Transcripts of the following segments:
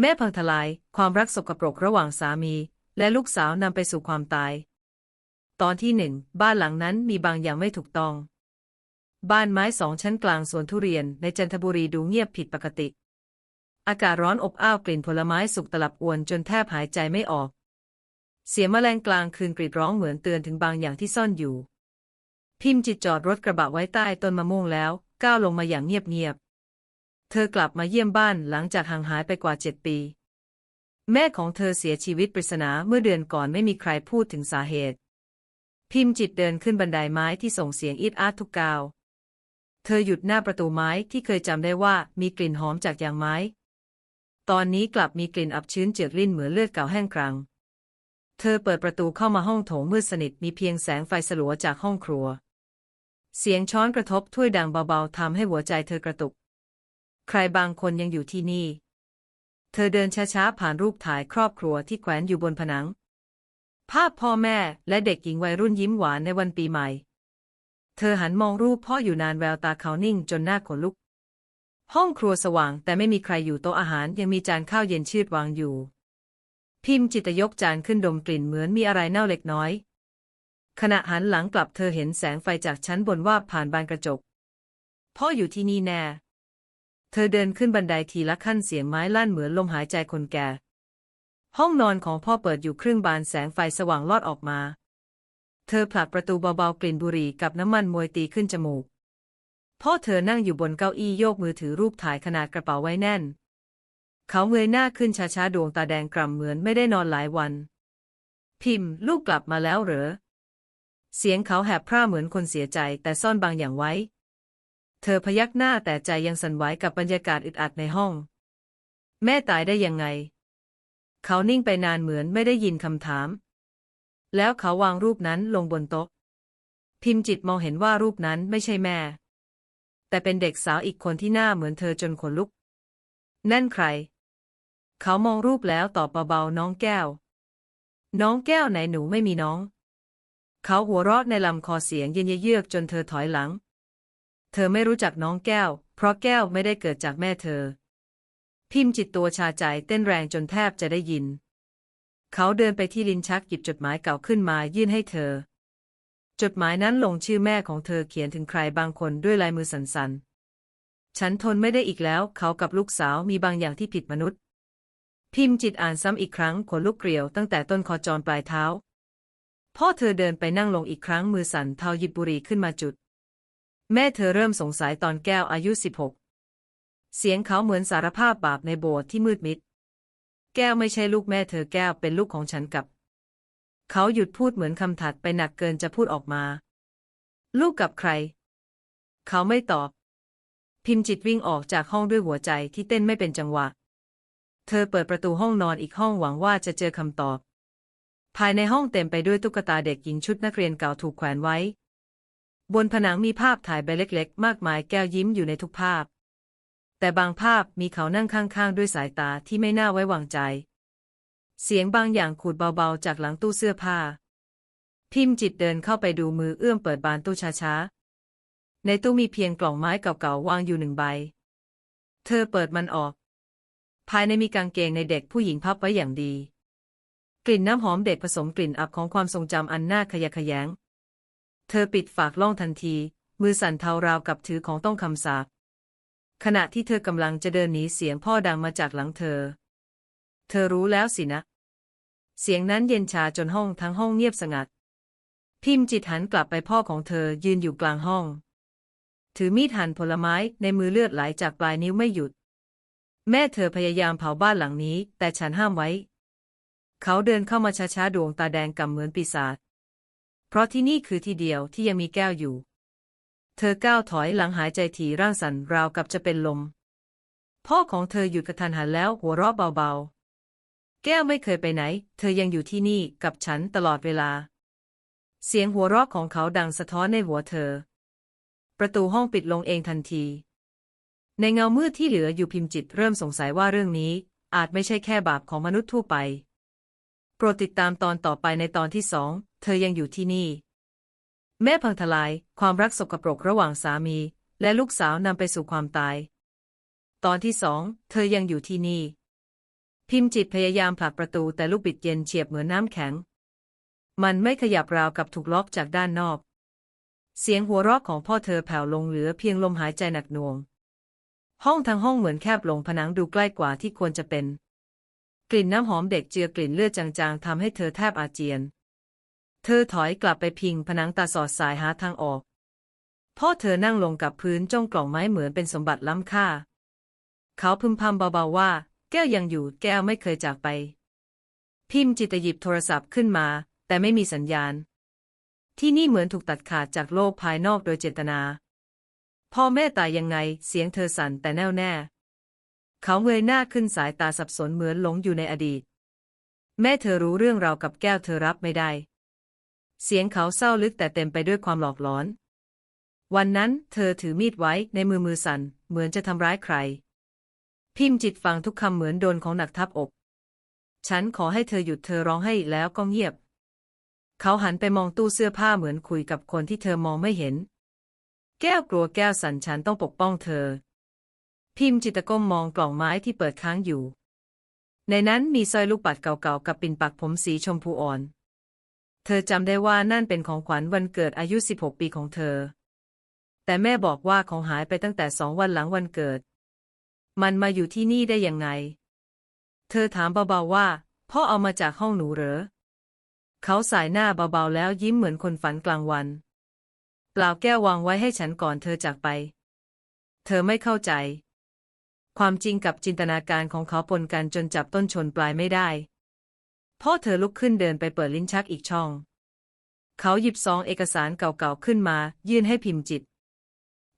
แม่พังทลาย ความรักสกปรกระหว่างสามี และลูกสาวนำไปสู่ความตาย ตอนที่หนึ่งบ้านหลังนั้นมีบางอย่างไม่ถูกต้อง บ้านไม้สองชั้นกลางสวนทุเรียนในจันทบุรีดูเงียบผิดปกติ อากาศร้อนอบอ้าวกลิ่นผลไม้สุกตลับอวนจนแทบหายใจไม่ออก เสียงแมลงกลางคืนกรีดร้องเหมือนเตือนถึงบางอย่างที่ซ่อนอยู่ พิมพ์จิตจอดรถกระบะไว้ใต้ต้นมะม่วงแล้ว ก้าวลงมาอย่างเงียบๆ เธอกลับมาเยี่ยมบ้านหลังจากห่างหายไปกว่าเจ็ดปี แม่ของเธอเสียชีวิตปริศนาเมื่อเดือนก่อนไม่มีใครพูดถึงสาเหตุ พิมพ์จิตเดินขึ้นบันไดไม้ที่ส่งเสียงอีดอาร์ทุกกาว เธอหยุดหน้าประตูไม้ที่เคยจำได้ว่ามีกลิ่นหอมจากยางไม้ ตอนนี้กลับมีกลิ่นอับชื้นเจือกลิ้นเหมือนเลือดเก่าแห้งกรัง เธอเปิดประตูเข้ามาห้องโถงมืดสนิทมีเพียงแสงไฟสลัวจากห้องครัว เสียงช้อนกระทบถ้วยดังเบาๆทำให้หัวใจเธอกระตุก ใครบางคนยังอยู่ที่นี่ เธอเดินช้าๆ ผ่านรูปถ่ายครอบครัวที่แขวนอยู่บนผนัง ภาพพ่อแม่และเด็กหญิงวัยรุ่นยิ้มหวานในวันปีใหม่ เธอหันมองรูปพ่ออยู่นานแววตาเขานิ่งจนหน้าขนลุก ห้องครัวสว่างแต่ไม่มีใครอยู่โต๊ะอาหารยังมีจานข้าวเย็นชืดวางอยู่ พิมพ์จิตยกจานขึ้นดมกลิ่นเหมือนมีอะไรเน่าเล็กน้อย ขณะหันหลังกลับเธอเห็นแสงไฟจากชั้นบนวาบผ่านบานกระจกพ่ออยู่ที่นี่แน่ เธอเดินขึ้นบันไดทีละขั้นเสียงไม้ลั่นเหมือนลมหายใจคนแก่ ห้องนอนของพ่อเปิดอยู่ครึ่งบานแสงไฟสว่างลอดออกมา เธอผลักประตูเบาๆกลิ่นบุหรี่กับน้ำมันมวยตีขึ้นจมูก พ่อเธอนั่งอยู่บนเก้าอี้โยกมือถือรูปถ่ายขนาดกระเป๋าไว้แน่น เขาเงยหน้าขึ้นช้าๆดวงตาแดงกล่ำเหมือนไม่ได้นอนหลายวัน พิมพ์ ลูกกลับมาแล้วเหรอ เสียงเขาแหบพร่าเหมือนคนเสียใจแต่ซ่อนบางอย่างไว้ เธอพยักหน้าแต่ใจยังสั่นไหวกับบรรยากาศอึดอัดในห้อง แม่ตายได้ยังไง เขานิ่งไปนานเหมือนไม่ได้ยินคำถาม แล้วเขาวางรูปนั้นลงบนโต๊ะ พิมพ์จิตมองเห็นว่ารูปนั้นไม่ใช่แม่ แต่เป็นเด็กสาวอีกคนที่หน้าเหมือนเธอจนขนลุก นั่นใคร เขามองรูปแล้วตอบเบาๆน้องแก้ว น้องแก้วไหนหนูไม่มีน้อง เขาหัวเราะในลำคอเสียงเย็นเยือกจนเธอถอยหลัง เธอไม่รู้จักน้องแก้ว เพราะแก้วไม่ได้เกิดจากแม่เธอ พิมพ์จิตตัวชาใจเต้นแรงจนแทบจะได้ยิน เขาเดินไปที่ลิ้นชักหยิบจดหมายเก่าขึ้นมายื่นให้เธอ จดหมายนั้นลงชื่อแม่ของเธอเขียนถึงใครบางคนด้วยลายมือสั่นๆ ฉันทนไม่ได้อีกแล้ว เขากับลูกสาวมีบางอย่างที่ผิดมนุษย์ พิมพ์จิตอ่านซ้ำอีกครั้งขนลุกเกลียวตั้งแต่ต้นคอจรปลายเท้าพ่อเธอเดินไปนั่งลงอีกครั้งมือสั่นเทาหยิบบุหรี่ขึ้นมาจุด แม่เธอเริ่มสงสัยตอนแก้วอายุสิบหกเสียงเขาเหมือนสารภาพบาปในโบสถ์ที่มืดมิด แก้วไม่ใช่ลูกแม่เธอแก้วเป็นลูกของฉันกับ เขาหยุดพูดเหมือนคำถัดไปหนักเกินจะพูดออกมา ลูกกับใคร เขาไม่ตอบ พิมพ์จิตวิ่งออกจากห้องด้วยหัวใจที่เต้นไม่เป็นจังหวะ เธอเปิดประตูห้องนอนอีกห้องหวังว่าจะเจอคำตอบ ภายในห้องเต็มไปด้วยตุ๊กตาเด็กหญิงชุดนักเรียนเก่าถูกแขวนไว้ บนผนังมีภาพถ่ายใบเล็กๆ มากมายแก้วยิ้มอยู่ในทุกภาพ แต่บางภาพมีเขานั่งข้างๆ ด้วยสายตาที่ไม่น่าไว้วางใจ เสียงบางอย่างขูดเบาๆ จากหลังตู้เสื้อผ้า พิมพ์จิตเดินเข้าไปดูมือเอื้อมเปิดบานตู้ช้าๆ ในตู้มีเพียงกล่องไม้เก่าๆ วางอยู่หนึ่งใบ เธอเปิดมันออก ภายในมีกางเกงในเด็กผู้หญิงพับไว้อย่างดี กลิ่นน้ำหอมเด็กผสมกลิ่นอับของความทรงจำอันน่าขยะแขยง เธอปิดฝากล่องทันที มือสั่นเทาราวกับถือของต้องคำสาปขณะที่เธอกำลังจะเดินหนีเสียงพ่อดังมาจากหลังเธอ เธอรู้แล้วสินะ เสียงนั้นเย็นชาจนห้องทั้งห้องเงียบสงัด พิมพ์จิตหันกลับไปพ่อของเธอยืนอยู่กลางห้อง ถือมีดหั่นผลไม้ในมือเลือดไหลจากปลายนิ้วไม่หยุด แม่เธอพยายามเผาบ้านหลังนี้ แต่ฉันห้ามไว้ เขาเดินเข้ามาช้าๆดวงตาแดงกำเหมือนปีศาจ เพราะที่นี่คือที่เดียวที่ยังมีแก้วอยู่ เธอก้าวถอยหลังหายใจถี่ร่างสั่นราวกับจะเป็นลม พ่อของเธอหยุดกระทันหันแล้วหัวเราะเบาๆ แก้วไม่เคยไปไหน เธอยังอยู่ที่นี่กับฉันตลอดเวลา เสียงหัวเราะของเขาดังสะท้อนในหัวเธอ ประตูห้องปิดลงเองทันที ในเงามืดที่เหลืออยู่พิมพ์จิตเริ่มสงสัยว่าเรื่องนี้ อาจไม่ใช่แค่บาปของมนุษย์ทั่วไป โปรดติดตามตอนต่อไปในตอนที่สอง เธอยังอยู่ที่นี่ แม่พังทลาย ความรักสกปรกระหว่างสามี และลูกสาวนำไปสู่ความตาย ตอนที่สอง เธอยังอยู่ที่นี่ พิมพ์จิตพยายามผลักประตูแต่ลูกบิดเย็นเฉียบเหมือนน้ำแข็ง มันไม่ขยับราวกับถูกล็อกจากด้านนอก เสียงหัวเราะของพ่อเธอแผ่วลงเหลือเพียงลมหายใจหนักหน่วง ห้องทั้งห้องเหมือนแคบลงผนังดูใกล้กว่าที่ควรจะเป็นกลิ่นน้ำหอมเด็กเจือกลิ่นเลือดจางๆทำให้เธอแทบอาเจียน เธอถอยกลับไปพิงผนังตาสอดสายหาทางออก พ่อเธอนั่งลงกับพื้นจ้องกล่องไม้เหมือนเป็นสมบัติล้ำค่า เขาพึมพำเบาๆว่า แก้วยังอยู่แก้วไม่เคยจากไป พิมพ์จิตหยิบโทรศัพท์ขึ้นมา แต่ไม่มีสัญญาณ ที่นี่เหมือนถูกตัดขาดจากโลกภายนอกโดยเจตนา พ่อแม่ตายยังไงเสียงเธอสั่นแต่แน่วแน่ เขาเงยหน้าขึ้นสายตาสับสนเหมือนหลงอยู่ในอดีต แม่เธอรู้เรื่องราวกับแก้วเธอรับไม่ได้ เสียงเขาเศร้าลึกแต่เต็มไปด้วยความหลอกหลอน วันนั้นเธอถือมีดไว้ในมือมือสั่น เหมือนจะทำร้ายใคร พิมพ์จิตฟังทุกคำเหมือนโดนของหนักทับอกฉันขอให้เธอหยุดเธอร้องให้แล้วก็เงียบ เขาหันไปมองตู้เสื้อผ้าเหมือนคุยกับคนที่เธอมองไม่เห็น แก้วกลัวแก้วสั่นฉันต้องปกป้องเธอ พิมพ์จิตตะก้มมองกล่องไม้ที่เปิดค้างอยู่ ในนั้นมีสร้อยลูกปัดเก่าๆกับปิ่นปักผมสีชมพูอ่อน เธอจำได้ว่านั่นเป็นของขวัญวันเกิดอายุ 16 ปีของเธอ แต่แม่บอกว่าของหายไปตั้งแต่สองวันหลังวันเกิด มันมาอยู่ที่นี่ได้ยังไง เธอถามเบาๆว่า พ่อเอามาจากห้องหนูเหรอ เขาสายหน้าเบาๆแล้วยิ้มเหมือนคนฝันกลางวัน เปล่าแก้ววางไว้ให้ฉันก่อนเธอจากไป เธอไม่เข้าใจ ความจริงกับจินตนาการของเขาปนกันจนจับต้นชนปลายไม่ได้ พ่อเธอลุกขึ้นเดินไปเปิดลิ้นชักอีกช่อง เขาหยิบซองเอกสารเก่าๆขึ้นมา ยื่นให้พิมพ์จิต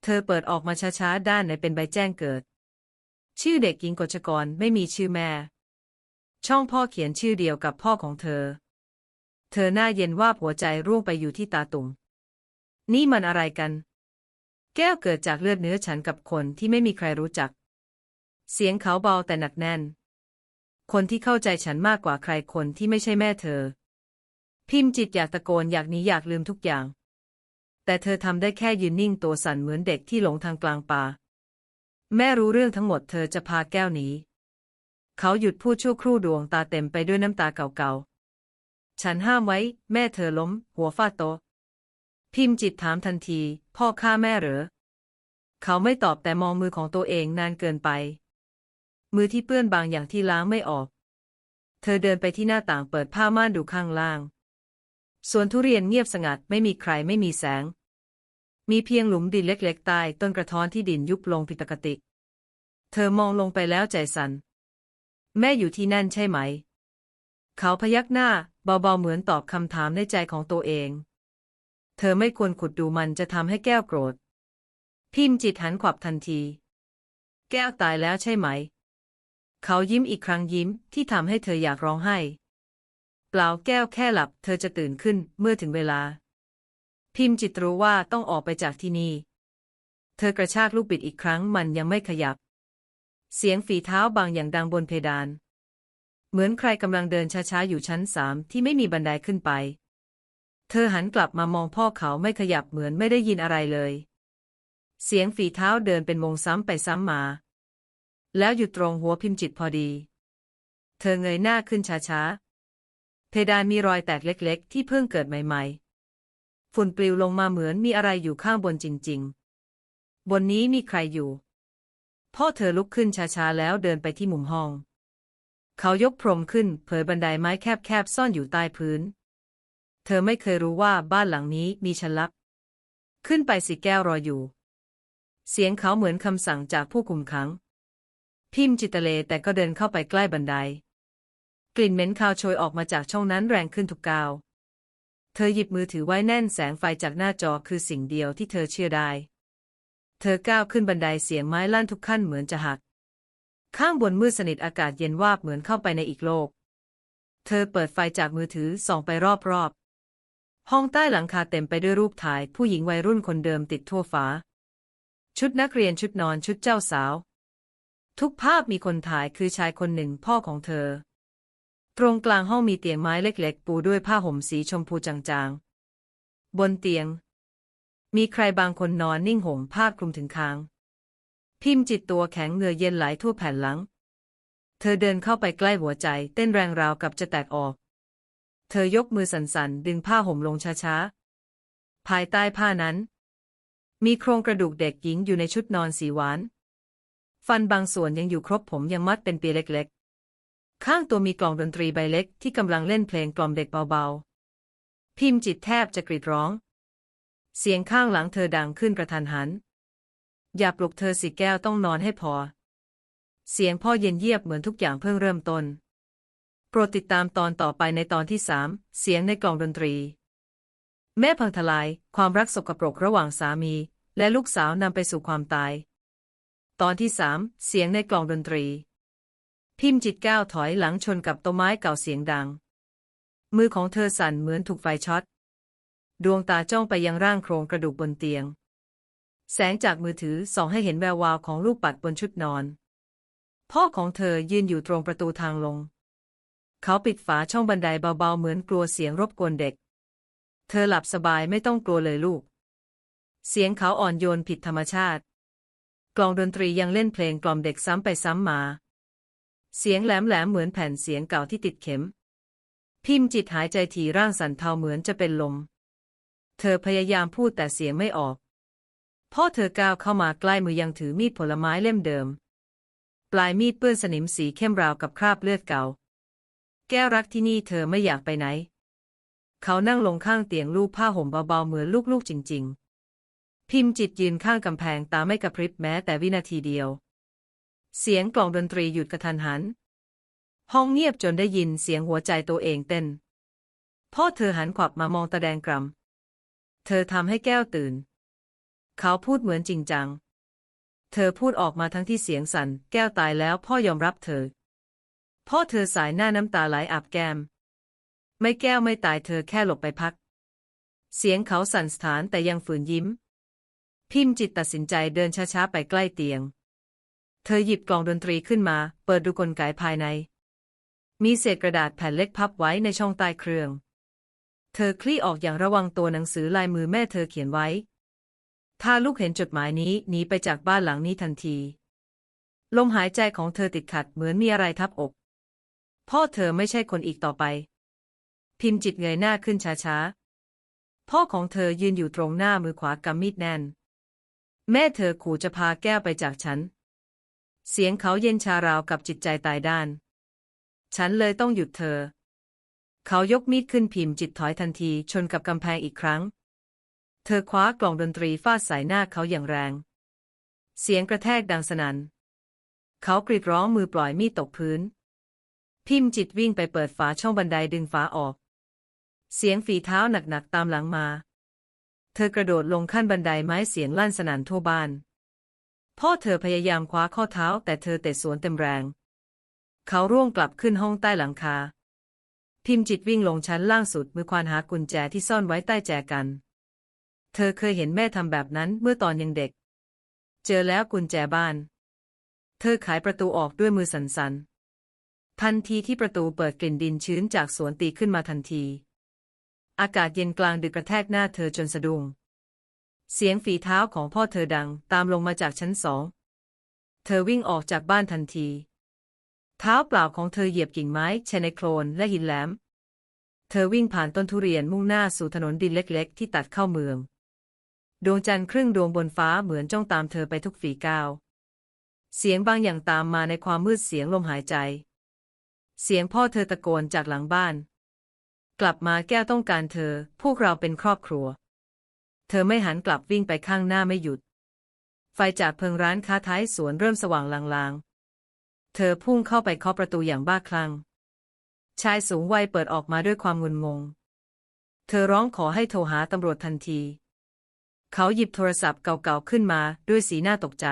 เธอเปิดออกมาช้าๆ ด้านในเป็นใบแจ้งเกิด ชื่อเด็กหญิงกฎชกรไม่มีชื่อแม่ ช่องพ่อเขียนชื่อเดียวกับพ่อของเธอ เธอหน้าเย็นว่าหัวใจร่วงไปอยู่ที่ตาตุ่มนี่มันอะไรกัน แก้วเกิดจากเลือดเนื้อฉันกับคนที่ไม่มีใครรู้จัก เสียงเขาเบาแต่หนักแน่น คนที่เข้าใจฉันมากกว่าใครคนที่ไม่ใช่แม่เธอ พิมพ์จิตอยากตะโกนอยากหนีอยากลืมทุกอย่าง แต่เธอทำได้แค่ยืนนิ่งตัวสั่นเหมือนเด็กที่หลงทางกลางป่า แม่รู้เรื่องทั้งหมดเธอจะพาแก้วหนี เขาหยุดพูดชั่วครู่ดวงตาเต็มไปด้วยน้ำตาเก่าๆ ฉันห้ามไว้ แม่เธอล้ม หัวฟาดโต๊ะพิมพ์จิตถามทันที พ่อฆ่าแม่เหรอ เขาไม่ตอบแต่มองมือของตัวเองนานเกินไป มือที่เปื้อนบางอย่างที่ล้างไม่ออก เธอเดินไปที่หน้าต่างเปิดผ้าม่านดูข้างล่าง สวนทุเรียนเงียบสงัดไม่มีใครไม่มีแสง มีเพียงหลุมดินเล็กๆใต้ต้นกระท้อนที่ดินยุบลงผิดปกติ เธอมองลงไปแล้วใจสัน่น แม่อยู่ที่นั่นใช่ไหม เขาพยักหน้าเบาๆเหมือนตอบคำถามในใจของตัวเอง เธอไม่ควรขุดดูมันจะทำให้แก้วโกรธ พิมพ์จิตหันขวับทันที แก้วตายแล้วใช่ไหม เขายิ้มอีกครั้งยิ้มที่ทำให้เธออยากร้องไห้ เปล่าแก้วแค่หลับ เธอจะตื่นขึ้นเมื่อถึงเวลา พิมพ์จิตรู้ว่าต้องออกไปจากที่นี่ เธอกระชากลูกบิดอีกครั้งมันยังไม่ขยับ เสียงฝีเท้าบางอย่างดังบนเพดาน เหมือนใครกำลังเดินช้าๆอยู่ชั้นสามที่ไม่มีบันไดขึ้นไป เธอหันกลับมามองพ่อเขาไม่ขยับเหมือนไม่ได้ยินอะไรเลย เสียงฝีเท้าเดินเป็นวงซ้ำไปซ้ำมา แล้วหยุดตรงหัวพิมพ์จิตพอดี เธอเงยหน้าขึ้นช้าๆ เพดานมีรอยแตกเล็กๆ ที่เพิ่งเกิดใหม่ๆ ฝุ่นปลิวลงมาเหมือนมีอะไรอยู่ข้างบนจริงๆ บนนี้มีใครอยู่ พ่อเธอลุกขึ้นช้าๆ แล้วเดินไปที่มุมห้อง เขายกพรมขึ้นเผยบันไดไม้แคบๆ ซ่อนอยู่ใต้พื้น เธอไม่เคยรู้ว่าบ้านหลังนี้มีชั้นลับ ขึ้นไปสิแก้วรออยู่ เสียงเขาเหมือนคำสั่งจากผู้คุมขัง พิมพ์จิตเลแต่ก็เดินเข้าไปใกล้บันได กลิ่นเหม็นคาวโชยออกมาจากช่องนั้นแรงขึ้นทุกกาว เธอหยิบมือถือไว้แน่นแสงไฟจากหน้าจอคือสิ่งเดียวที่เธอเชื่อได้ เธอก้าวขึ้นบันไดเสียงไม้ลั่นทุกขั้นเหมือนจะหัก ข้างบนมืดสนิทอากาศเย็นวาบเหมือนเข้าไปในอีกโลก เธอเปิดไฟจากมือถือส่องไปรอบๆ ห้องใต้หลังคาเต็มไปด้วยรูปถ่าย ผู้หญิงวัยรุ่นคนเดิมติดทั่วฝาชุดนักเรียนชุดนอนชุดเจ้าสาว ทุกภาพมีคนถ่ายคือชายคนหนึ่งพ่อของเธอ ตรงกลางห้องมีเตียงไม้เล็กๆ ปูด้วยผ้าห่มสีชมพูจางๆ บนเตียง มีใครบางคนนอนนิ่งห่มผ้าคลุมถึงคาง พิมพ์จิตตัวแข็งเหงื่อเย็นไหลทั่วแผ่นหลัง เธอเดินเข้าไปใกล้หัวใจ เต้นแรงราวกับจะแตกออก เธอยกมือสั่นๆ ดึงผ้าห่มลงช้าๆ ภายใต้ผ้านั้น มีโครงกระดูกเด็กหญิงอยู่ในชุดนอนสีหวาน ฟันบางส่วนยังอยู่ครบผมยังมัดเป็นเปียเล็กๆ ข้างตัวมีกล่องดนตรีใบเล็กที่กำลังเล่นเพลงกล่อมเด็กเบาๆ พิมพ์จิตแทบจะกรีดร้อง เสียงข้างหลังเธอดังขึ้นกระทันหัน อย่าปลุกเธอสิแก้วต้องนอนให้พอ เสียงพ่อเย็นเยียบเหมือนทุกอย่างเพิ่งเริ่มต้น โปรดติดตามตอนต่อไปในตอนที่สามเสียงในกล่องดนตรี แม่พังทลายความรักสกปรกระหว่างสามี และลูกสาวนำไปสู่ความตาย ตอนที่สามเสียงในกล่องดนตรี พิมพ์จิตก้าวถอยหลังชนกับต้นไม้เก่าเสียงดัง มือของเธอสั่นเหมือนถูกไฟช็อต ดวงตาจ้องไปยังร่างโครงกระดูกบนเตียง แสงจากมือถือส่องให้เห็นแวววาวของลูกปัดบนชุดนอน พ่อของเธอยืนอยู่ตรงประตูทางลง เขาปิดฝาช่องบันไดเบาๆเหมือนกลัวเสียงรบกวนเด็ก เธอหลับสบายไม่ต้องกลัวเลยลูก เสียงเขาอ่อนโยนผิดธรรมชาติ กลองดนตรียังเล่นเพลงกล่อมเด็กซ้ำไปซ้ำมา เสียงแหลมๆเหมือนแผ่นเสียงเก่าที่ติดเข็ม พิมพ์จิตหายใจถี่ร่างสั่นเทาเหมือนจะเป็นลม เธอพยายามพูดแต่เสียงไม่ออก พ่อเธอก้าวเข้ามาใกล้มือยังถือมีดผลไม้เล่มเดิม ปลายมีดเปื้อนสนิมสีเข้มราวกับคราบเลือดเก่า แก้วรักที่นี่เธอไม่อยากไปไหน เขานั่งลงข้างเตียงลูกผ้าห่มเบาๆเหมือนลูกๆจริง ๆ พิมพ์จิตยืนข้างกำแพงตาไม่กระพริบแม้แต่วินาทีเดียว เสียงกล่องดนตรีหยุดกระทันหัน ห้องเงียบจนได้ยินเสียงหัวใจตัวเองเต้น พ่อเธอหันขวับมามองตาแดงกรำเธอทำให้แก้วตื่น เขาพูดเหมือนจริงจัง เธอพูดออกมาทั้งที่เสียงสัน่น แก้วตายแล้วพ่อยอมรับเธอ พ่อเธอสายหน้าน้ำตาไหลอาบแก้ม ไม่แก้วไม่ตายเธอแค่หลบไปพัก เสียงเขาสั่นสถานแต่ยังฝืนยิ้ม พิมจิตตัดสินใจเดินช้าๆไปใกล้เตียง เธอหยิบกล่องดนตรีขึ้นมา เปิดดูกลไกภายใน มีเศษกระดาษแผ่นเล็กพับไว้ในช่องใต้เครื่อง เธอคลี่ออกอย่างระวังตัวหนังสือลายมือแม่เธอเขียนไว้ ถ้าลูกเห็นจดหมายนี้หนีไปจากบ้านหลังนี้ทันที ลมหายใจของเธอติดขัดเหมือนมีอะไรทับอกพ่อเธอไม่ใช่คนอีกต่อไป พิมจิตเงยหน้าขึ้นช้าๆ พ่อของเธอยืนอยู่ตรงหน้ามือขวากำมีดแน่น แม่เธอขู่จะพาแก้วไปจากฉัน เสียงเขาเย็นชาราวกับจิตใจตายด้าน ฉันเลยต้องหยุดเธอ เขายกมีดขึ้นพิมพ์จิตถอยทันทีชนกับกำแพงอีกครั้ง เธอคว้ากล่องดนตรีฟาดใส่หน้าเขาอย่างแรง เสียงกระแทกดังสนัน่น เขากรีดร้องมือปล่อยมีดตกพื้น พิมพ์จิตวิ่งไปเปิดฝาช่องบันไดดึงฝาออก เสียงฝีเท้าหนักๆตามหลังมา เธอกระโดดลงขั้นบันไดไม้เสียงลั่นสนั่นทั่วบ้าน พ่อเธอพยายามคว้าข้อเท้าแต่เธอเตะสวนเต็มแรง เขาร่วงกลับขึ้นห้องใต้หลังคา พิมจิตวิ่งลงชั้นล่างสุดมือควานหากุญแจที่ซ่อนไว้ใต้แจกัน เธอเคยเห็นแม่ทำแบบนั้นเมื่อตอนยังเด็ก เจอแล้วกุญแจบ้าน เธอขายประตูออกด้วยมือสันๆทันทีที่ประตูเปิดกลิ่นดินชื้นจากสวนตีขึ้นมาทันที อากาศเย็นกลางดึกกระแทกหน้าเธอจนสะดุ้ง เสียงฝีเท้าของพ่อเธอดังตามลงมาจากชั้นสอง เธอวิ่งออกจากบ้านทันที เท้าเปล่าของเธอเหยียบกิ่งไม้แช่ในโคลนและหินแหลม เธอวิ่งผ่านต้นทุเรียนมุ่งหน้าสู่ถนนดินเล็กๆ ที่ตัดเข้าเมือง ดวงจันทร์ครึ่งดวงบนฟ้าเหมือนจ้องตามเธอไปทุกฝีก้าว เสียงบางอย่างตามมาในความมืดเสียงลมหายใจ เสียงพ่อเธอตะโกนจากหลังบ้าน กลับมาแก้วต้องการเธอ พวกเราเป็นครอบครัว เธอไม่หันกลับวิ่งไปข้างหน้าไม่หยุด ไฟจากเพิงร้านค้าท้ายสวนเริ่มสว่างลางๆ เธอพุ่งเข้าไปเคาะประตูอย่างบ้าคลั่ง ชายสูงวัยเปิดออกมาด้วยความงุนงง เธอร้องขอให้โทรหาตำรวจทันที เขาหยิบโทรศัพท์เก่าๆขึ้นมาด้วยสีหน้าตกใจ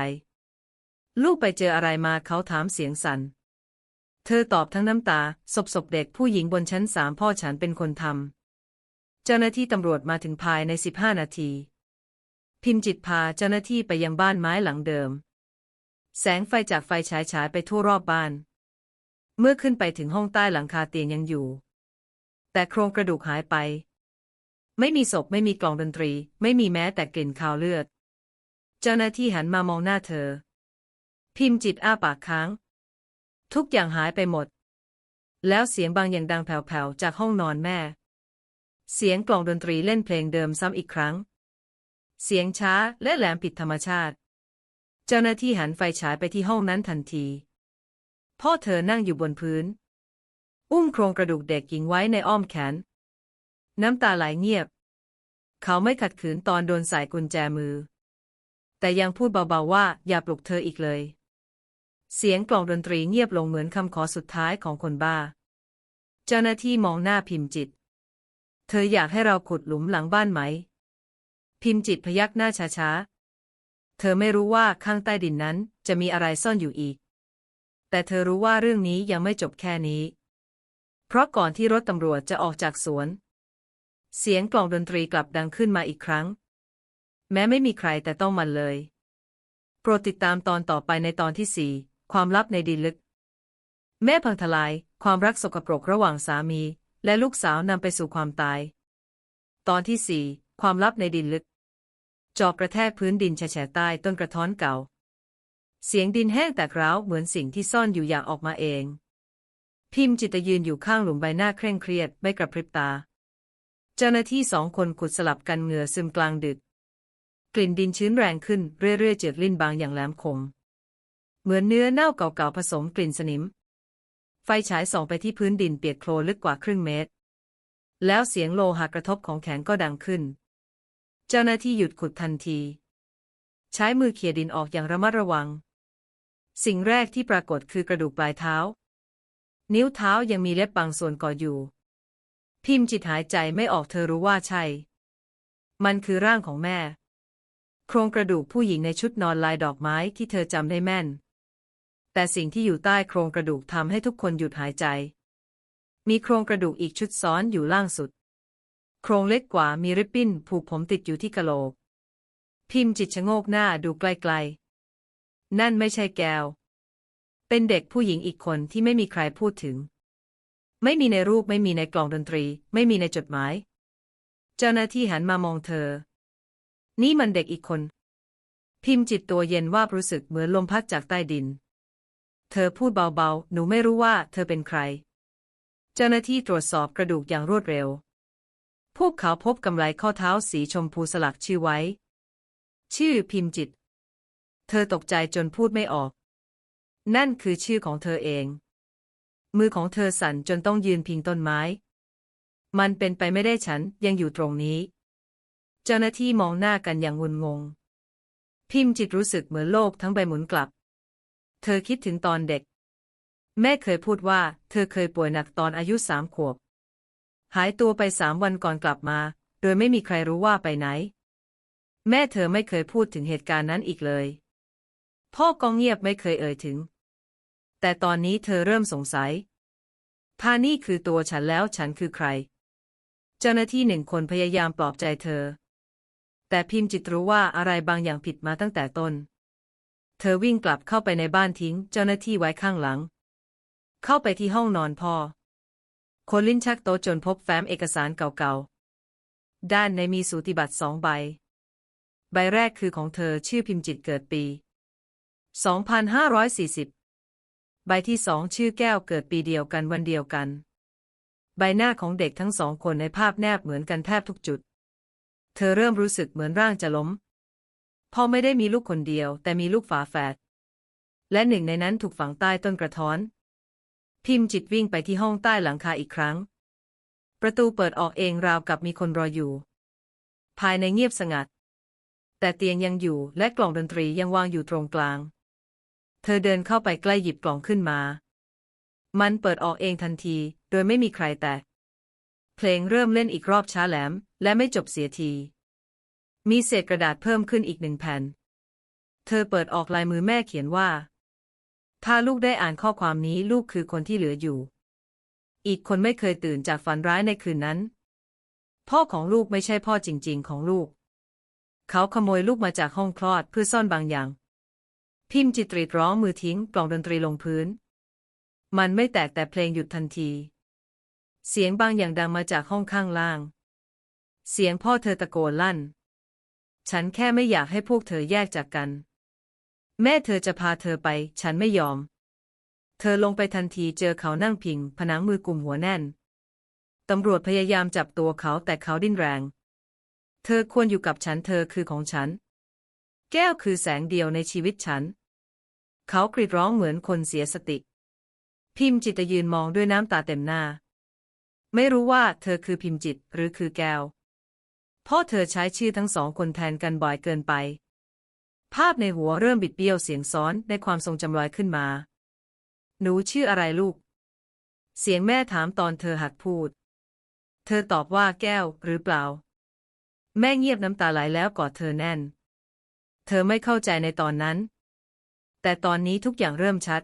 ลูกไปเจออะไรมาเขาถามเสียงสัน่น เธอตอบทั้งน้ำตา ศพศพเด็กผู้หญิงบนชั้นสามพ่อฉันเป็นคนทำ เจ้าหน้าที่ตำรวจมาถึงภายในสิบห้านาที พิมพ์จิตพาเจ้าหน้าที่ไปยังบ้านไม้หลังเดิม แสงไฟจากไฟฉายฉายไปทั่วรอบบ้าน เมื่อขึ้นไปถึงห้องใต้หลังคาเตียงยังอยู่ แต่โครงกระดูกหายไป ไม่มีศพไม่มีกล่องดนตรี ไม่มีแม้แต่กลิ่นคาวเลือด เจ้าหน้าที่หันมามองหน้าเธอ พิมพ์จิตอ้าปากค้าง ทุกอย่างหายไปหมด แล้วเสียงบางอย่างดังแผ่วๆจากห้องนอนแม่ เสียงกล่องดนตรีเล่นเพลงเดิมซ้ำอีกครั้ง เสียงช้าและแหลมผิดธรรมชาติ เจ้าหน้าที่หันไฟฉายไปที่ห้องนั้นทันที พ่อเธอนั่งอยู่บนพื้น อุ้มโครงกระดูกเด็กหญิงไว้ในอ้อมแขน น้ำตาไหลเงียบ เขาไม่ขัดขืนตอนโดนใส่กุญแจมือ แต่ยังพูดเบาๆว่าอย่าปลุกเธออีกเลย เสียงกล่องดนตรีเงียบลงเหมือนคำขอสุดท้ายของคนบ้า เจ้าหน้าที่มองหน้าพิมพ์จิต เธออยากให้เราขุดหลุมหลังบ้านไหม พิมพ์จิตพยักหน้าช้าๆ เธอไม่รู้ว่าข้างใต้ดินนั้นจะมีอะไรซ่อนอยู่อีก แต่เธอรู้ว่าเรื่องนี้ยังไม่จบแค่นี้ เพราะก่อนที่รถตำรวจจะออกจากสวน เสียงกล่องดนตรีกลับดังขึ้นมาอีกครั้ง แม้ไม่มีใครแต่ต้องมันเลย โปรดติดตามตอนต่อไปในตอนที่สี่ ความลับในดินลึก แม่พังทลาย ความรักสกปรกระหว่างสามี และลูกสาวนำไปสู่ความตาย ตอนที่สี่ความลับในดินลึก จอบกระแทกพื้นดินแฉะใต้ต้นกระท้อนเก่า เสียงดินแห้งแตกร้าวเหมือนสิ่งที่ซ่อนอยู่อยากออกมาเอง พิมพ์จิตยืนอยู่ข้างหลุมใบหน้าเคร่งเครียดไม่กระพริบตา เจ้าหน้าที่สองคนขุดสลับกันเหงื่อซึมกลางดึก กลิ่นดินชื้นแรงขึ้นเรื่อยๆเจือกลิ้นบางอย่างแหลมคม เหมือนเนื้อเน่าเก่าๆผสมกลิ่นสนิม ไฟฉายส่องไปที่พื้นดินเปียกโคลนลึกกว่าครึ่งเมตร แล้วเสียงโลหะกระทบของแขนก็ดังขึ้น เจ้าหน้าที่หยุดขุดทันที ใช้มือเขี่ยดินออกอย่างระมัดระวัง สิ่งแรกที่ปรากฏคือกระดูกปลายเท้า นิ้วเท้ายังมีเล็บบางส่วนก่ออยู่ พิมพ์จิตหายใจไม่ออกเธอรู้ว่าใช่ มันคือร่างของแม่ โครงกระดูกผู้หญิงในชุดนอนลายดอกไม้ที่เธอจำได้แม่น แต่สิ่งที่อยู่ใต้โครงกระดูกทำให้ทุกคนหยุดหายใจ มีโครงกระดูกอีกชุดซ้อนอยู่ล่างสุด โครงเล็กกว่ามีริบบิ้นผูกผมติดอยู่ที่กะโหลก พิมพ์จิตชะโงกหน้าดูไกลๆ นั่นไม่ใช่แก้ว เป็นเด็กผู้หญิงอีกคนที่ไม่มีใครพูดถึง ไม่มีในรูปไม่มีในกล่องดนตรี ไม่มีในจดหมาย เจ้าหน้าที่หันมามองเธอ นี่มันเด็กอีกคน พิมพ์จิตตัวเย็นว่ารู้สึกเหมือนลมพัดจากใต้ดิน เธอพูดเบาๆ หนูไม่รู้ว่าเธอเป็นใคร เจ้าหน้าที่ตรวจสอบกระดูกอย่างรวดเร็ว พวกเขาพบกำไลข้อเท้าสีชมพูสลักชื่อไว้ ชื่อพิมพ์จิต เธอตกใจจนพูดไม่ออก นั่นคือชื่อของเธอเอง มือของเธอสั่นจนต้องยืนพิงต้นไม้ มันเป็นไปไม่ได้ฉันยังอยู่ตรงนี้ เจ้าหน้าที่มองหน้ากันอย่างงุนงง พิมพ์จิตรู้สึกเหมือนโลกทั้งใบหมุนกลับ เธอคิดถึงตอนเด็ก แม่เคยพูดว่า เธอเคยป่วยหนักตอนอายุสามขวบ หายตัวไปสามวันก่อนกลับมา โดยไม่มีใครรู้ว่าไปไหน แม่เธอไม่เคยพูดถึงเหตุการณ์นั้นอีกเลย พ่อก็เงียบไม่เคยเอ่ยถึง แต่ตอนนี้เธอเริ่มสงสัยถ้านี่คือตัวฉันแล้วฉันคือใคร เจ้าหน้าที่หนึ่งคนพยายามปลอบใจเธอ แต่พิมพ์จิตรู้ว่าอะไรบางอย่างผิดมาตั้งแต่ต้น เธอวิ่งกลับเข้าไปในบ้านทิ้งเจ้าหน้าที่ไว้ข้างหลัง เข้าไปที่ห้องนอนพ่อคนลิ้นชักโต๊ะจนพบแฟ้มเอกสารเก่าๆ ด้านในมีสูติบัตรสองใบ ใบแรกคือของเธอชื่อพิมพ์จิตเกิดปี 2540 ใบที่สองชื่อแก้วเกิดปีเดียวกันวันเดียวกัน ใบหน้าของเด็กทั้งสองคนในภาพแนบเหมือนกันแทบทุกจุด เธอเริ่มรู้สึกเหมือนร่างจะล้ม พ่อไม่ได้มีลูกคนเดียว แต่มีลูกฝาแฝด และหนึ่งในนั้นถูกฝังใต้ต้นกระท้อน พิมพ์จิตวิ่งไปที่ห้องใต้หลังคาอีกครั้ง ประตูเปิดออกเองราวกับมีคนรออยู่ ภายในเงียบสงัด แต่เตียงยังอยู่และกล่องดนตรียังวางอยู่ตรงกลาง เธอเดินเข้าไปใกล้หยิบกล่องขึ้นมา มันเปิดออกเองทันที โดยไม่มีใครแตะเพลงเริ่มเล่นอีกรอบช้าแหลม และไม่จบเสียที มีเศษกระดาษเพิ่มขึ้นอีกหนึ่งแผ่น เธอเปิดออกลายมือแม่เขียนว่า ถ้าลูกได้อ่านข้อความนี้ลูกคือคนที่เหลืออยู่ อีกคนไม่เคยตื่นจากฝันร้ายในคืนนั้น พ่อของลูกไม่ใช่พ่อจริง ๆ ของลูก เขาขโมยลูกมาจากห้องคลอดเพื่อซ่อนบางอย่าง พิมพ์จิตรีร้องมือทิ้งกล่องดนตรีลงพื้น มันไม่แตกแต่เพลงหยุดทันที เสียงบางอย่างดังมาจากห้องข้างล่าง เสียงพ่อเธอตะโกนลั่น ฉันแค่ไม่อยากให้พวกเธอแยกจากกัน แม่เธอจะพาเธอไป ฉันไม่ยอม เธอลงไปทันทีเจอเขานั่งพิง ผนังมือกุมหัวแน่น ตำรวจพยายามจับตัวเขาแต่เขาดิ้นแรง เธอควรอยู่กับฉันเธอคือของฉัน แก้วคือแสงเดียวในชีวิตฉัน เขากรีดร้องเหมือนคนเสียสติ พิมจิตยืนมองด้วยน้ำตาเต็มหน้า ไม่รู้ว่าเธอคือพิมจิตหรือคือแก้ว พราะเธอใช้ชื่อทั้งสองคนแทนกันบ่อยเกินไป ภาพในหัวเริ่มบิดเบี้ยวเสียงซ้อนในความทรงจำลอยขึ้นมา หนูชื่ออะไรลูก เสียงแม่ถามตอนเธอหัดพูด เธอตอบว่าแก้วหรือเปล่า แม่เงียบน้ำตาไหลแล้วกอดเธอแน่น เธอไม่เข้าใจในตอนนั้น แต่ตอนนี้ทุกอย่างเริ่มชัด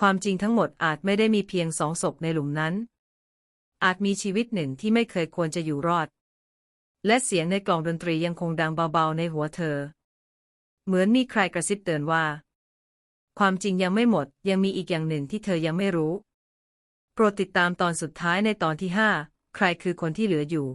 ความจริงทั้งหมดอาจไม่ได้มีเพียงสองศพในหลุมนั้น อาจมีชีวิตหนึ่งที่ไม่เคยควรจะอยู่รอด และเสียงในกล่องดนตรียังคงดังเบาๆในหัวเธอ เหมือนมีใครกระซิบเตือนว่า ความจริงยังไม่หมด ยังมีอีกอย่างหนึ่งที่เธอยังไม่รู้ โปรดติดตามตอนสุดท้ายในตอนที่ห้าใครคือคนที่เหลืออยู่